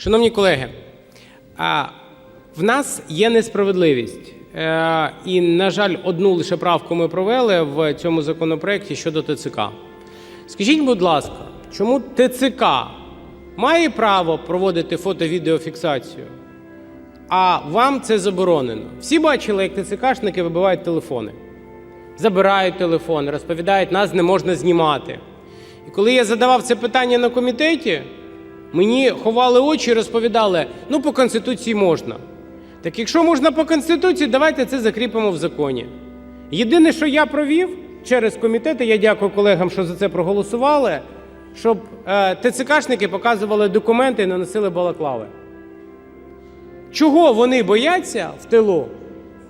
Шановні колеги, в нас є несправедливість. Е, І, на жаль, одну лише правку ми провели в цьому законопроекті щодо ТЦК. Скажіть, будь ласка, чому ТЦК має право проводити фото-відеофіксацію, а вам це заборонено? Всі бачили, як ТЦКшники вибивають телефони, забирають телефони, розповідають, нас не можна знімати. І коли я задавав це питання на комітеті, мені ховали очі і розповідали, ну по Конституції можна. Так якщо можна по Конституції, давайте це закріпимо в законі. Єдине, що я провів через комітети, я дякую колегам, що за це проголосували, щоб е, ТЦКшники показували документи і наносили балаклави. Чого вони бояться в тилу?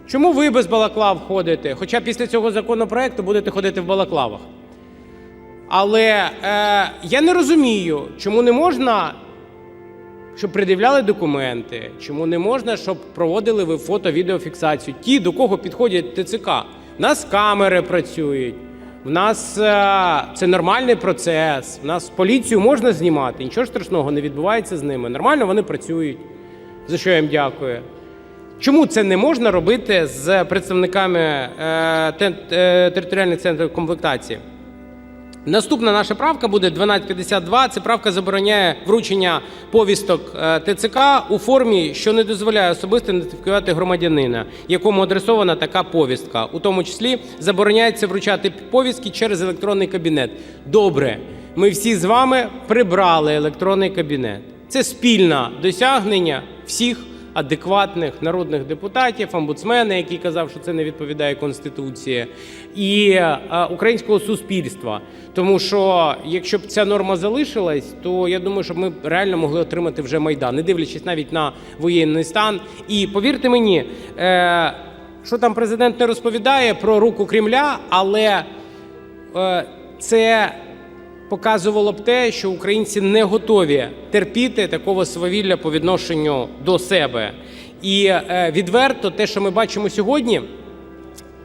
Чому ви без балаклав ходите? Хоча після цього законопроекту будете ходити в балаклавах. Але е, я не розумію, чому не можна, щоб пред'являли документи, чому не можна, щоб проводили ви фото-відеофіксацію. Ті, до кого підходять ТЦК. У нас камери працюють, в нас е, це нормальний процес, в нас поліцію можна знімати, нічого страшного не відбувається з ними. Нормально вони працюють, за що я їм дякую. Чому це не можна робити з представниками е, е, територіальних центрів комплектації? Наступна наша правка буде 1252. Це правка забороняє вручення повісток е, ТЦК у формі, що не дозволяє особисто ідентифікувати громадянина, якому адресована така повістка. У тому числі забороняється вручати повістки через електронний кабінет. Добре, ми всі з вами прибрали електронний кабінет. Це спільне досягнення всіх адекватних народних депутатів, омбудсмена, який казав, що це не відповідає Конституції, і е, українського суспільства. Тому що якщо б ця норма залишилась, то я думаю, що ми реально могли отримати вже майдан, не дивлячись навіть на воєнний стан. І повірте мені, е, що там президент не розповідає про руку Кремля, але е, це показувало б те, що українці не готові терпіти такого свавілля по відношенню до себе. І е, відверто, те, що ми бачимо сьогодні,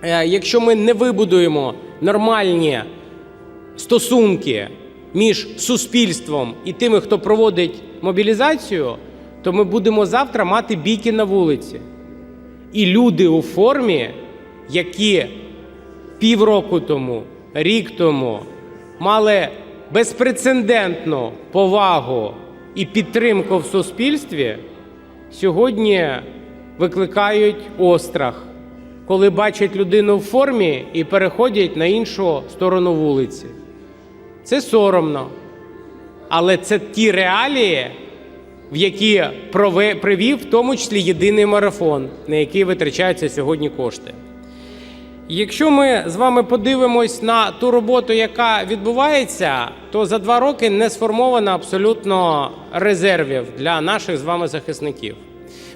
е, якщо ми не вибудуємо нормальні стосунки між суспільством і тими, хто проводить мобілізацію, то ми будемо завтра мати бійки на вулиці. І люди у формі, які півроку тому, рік тому мали безпрецедентну повагу і підтримку в суспільстві, сьогодні викликають острах, коли бачать людину в формі і переходять на іншу сторону вулиці. Це соромно. Але це ті реалії, в які привів в тому числі єдиний марафон, на який витрачаються сьогодні кошти. Якщо ми з вами подивимось на ту роботу, яка відбувається, то за два роки не сформовано абсолютно резервів для наших з вами захисників.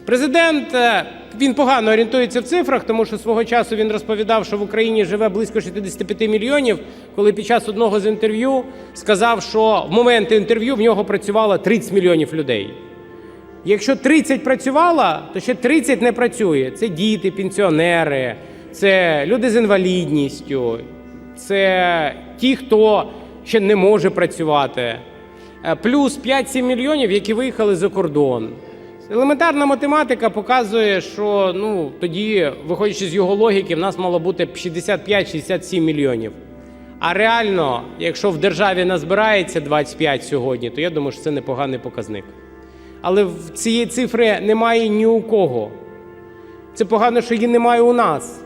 Президент е, він погано орієнтується в цифрах, тому що свого часу він розповідав, що в Україні живе близько 65 мільйонів, коли під час одного з інтерв'ю сказав, що в момент інтерв'ю в нього працювало 30 мільйонів людей. Якщо 30 працювало, то ще 30 не працює. Це діти, пенсіонери, це люди з інвалідністю, це ті, хто ще не може працювати. Е, Плюс 5-7 мільйонів, які виїхали за кордон. Елементарна математика показує, що ну, тоді, виходячи з його логіки, в нас мало бути 65-67 мільйонів. А реально, якщо в державі назбирається 25 сьогодні, то я думаю, що це непоганий показник. Але в цієї цифри немає ні у кого. Це погано, що її немає у нас.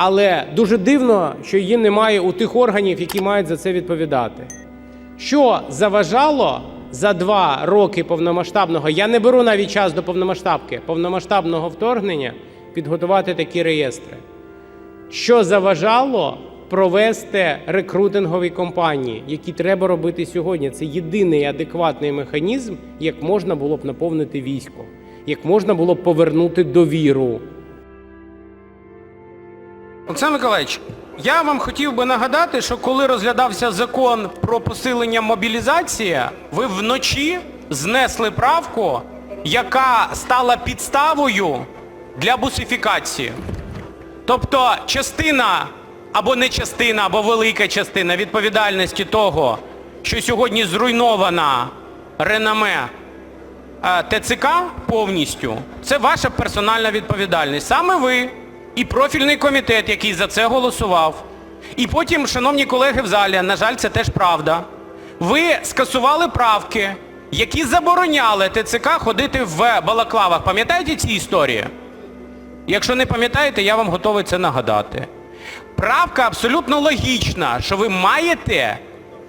Але дуже дивно, що її немає у тих органів, які мають за це відповідати. Що заважало за два роки повномасштабного, я не беру навіть час до повномасштабки, повномасштабного вторгнення підготувати такі реєстри. Що заважало провести рекрутингові кампанії, які треба робити сьогодні? Це єдиний адекватний механізм, як можна було б наповнити військо, як можна було б повернути довіру. Олександр Миколаївич, я вам хотів би нагадати, що коли розглядався закон про посилення мобілізації, ви вночі знесли правку, яка стала підставою для бусифікації. Тобто частина або не частина, або велика частина відповідальності того, що сьогодні зруйнована реноме е, ТЦК повністю, це ваша персональна відповідальність. Саме ви і профільний комітет, який за це голосував. І потім, шановні колеги в залі, на жаль, це теж правда. Ви скасували правки, які забороняли ТЦК ходити в балаклавах. Пам'ятаєте ці історії? Якщо не пам'ятаєте, я вам готовий це нагадати. Правка абсолютно логічна, що ви маєте,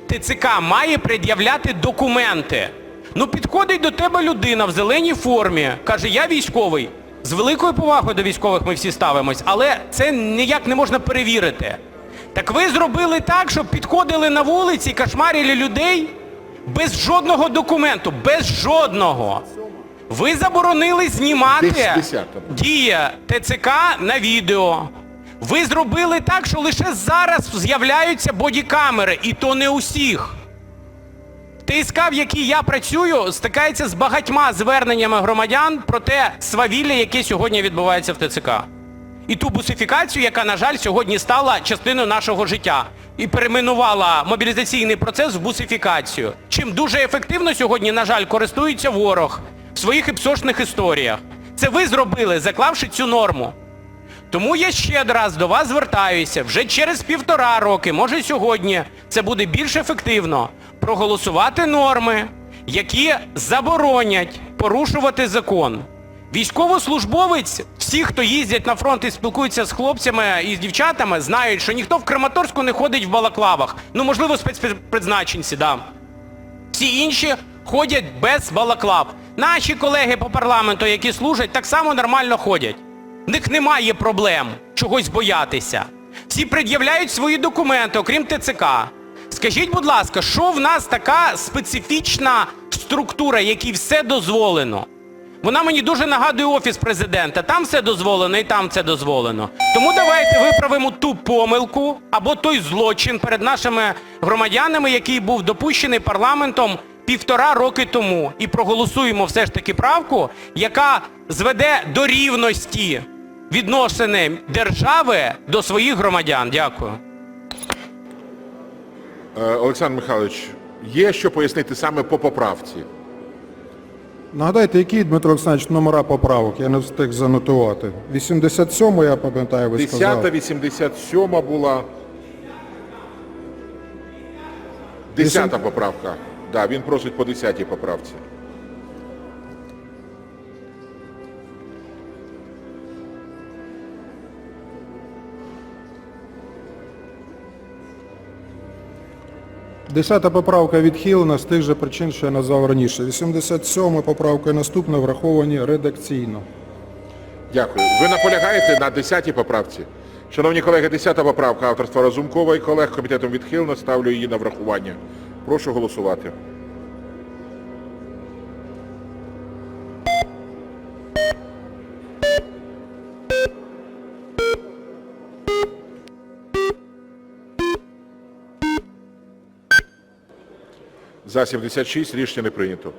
ТЦК має пред'являти документи. Ну підходить до тебе людина в зеленій формі, каже, я військовий. З великою повагою до військових ми всі ставимось, але це ніяк не можна перевірити. Так ви зробили так, щоб підходили на вулиці, кошмарили людей без жодного документу, без жодного. Ви заборонили знімати дія ТЦК на відео. Ви зробили так, що лише зараз з'являються бодікамери, і то не усіх. ТСК, в якій я працюю, стикається з багатьма зверненнями громадян про те свавілля, яке сьогодні відбувається в ТЦК. І ту бусифікацію, яка, на жаль, сьогодні стала частиною нашого життя і перейменувала мобілізаційний процес в бусифікацію. Чим дуже ефективно сьогодні, на жаль, користується ворог в своїх епсошних історіях. Це ви зробили, заклавши цю норму. Тому я ще раз до вас звертаюся, вже через півтора роки, може сьогодні, це буде більш ефективно, проголосувати норми, які заборонять порушувати закон. Військовослужбовець, всі, хто їздять на фронт і спілкуються з хлопцями і з дівчатами, знають, що ніхто в Краматорську не ходить в балаклавах. Ну, можливо, спецпризначенці, да. Всі інші ходять без балаклав. Наші колеги по парламенту, які служать, так само нормально ходять. В них немає проблем чогось боятися. Всі пред'являють свої документи, окрім ТЦК. Скажіть, будь ласка, що в нас така специфічна структура, якій все дозволено? Вона мені дуже нагадує Офіс президента. Там все дозволено і там це дозволено. Тому давайте виправимо ту помилку або той злочин перед нашими громадянами, який був допущений парламентом півтора роки тому. І проголосуємо все ж таки правку, яка зведе до рівності відносини держави до своїх громадян. Дякую. Е, Олександр Михайлович, є що пояснити саме по поправці. Нагадайте, які, Дмитро Олександрович, номера поправок? Я не встиг занотувати. 87 я пам'ятаю, ви 10, сказали. 87 була. 10-та поправка. Да, він просить по 10-й поправці. Десята поправка відхилена з тих же причин, що я назвав раніше. 87 поправка і наступна враховані редакційно. Дякую. Ви наполягаєте на 10 поправці? Шановні колеги, 10 поправка авторства Разумкова і колег комітетом відхилена. Ставлю її на врахування. Прошу голосувати. За 76 рішення не прийнято.